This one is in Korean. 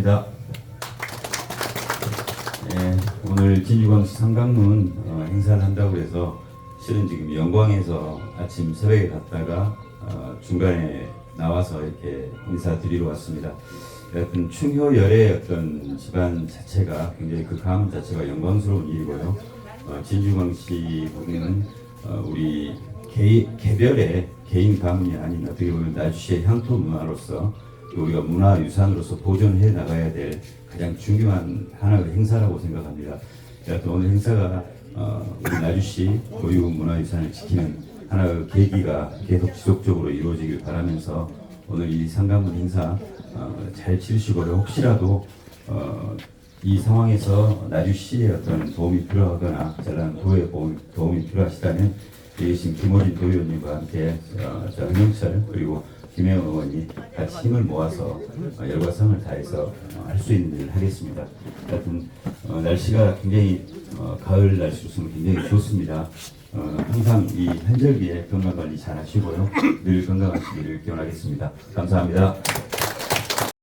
고맙습니다. 예, 오늘 진주광시 상강문 어, 행사를 한다고 해서 실은 지금 영광에서 아침 새벽에 갔다가 어, 중간에 나와서 이렇게 인사 드리러 왔습니다. 여하튼 충효열의 어떤 집안 자체가 굉장히 그 가문 자체가 영광스러운 일이고요. 어, 진주광시 보면은 어, 우리 개, 개별의 개인 가문이 아닌 어떻게 보면 나주시의 향토 문화로서 또 우리가 문화유산으로서 보존해 나가야 될 가장 중요한 하나의 행사라고 생각합니다. 여하튼 오늘 행사가 어, 우리 나주시 고유 문화유산을 지키는 하나의 계기가 계속 지속적으로 이루어지길 바라면서 오늘 이 상가문 행사 어, 잘 치르시고요. 혹시라도 어, 이 상황에서 나주시의 어떤 도움이 필요하거나 저런 도의 도움- 도움이 필요하시다면 여기 계신 김호진 도의원님과 함께 어, 저 은영철 그리고 김혜원 의원이 같이 힘을 모아서 어, 열과 성을 다해서 할 수 있는 일을 하겠습니다. 하여튼 어, 날씨가 굉장히 어, 가을 날씨로서는 굉장히 좋습니다. 어, 항상 이 한절기에 건강 관리 잘 하시고요. 늘 건강하시기를 기원하겠습니다. 감사합니다.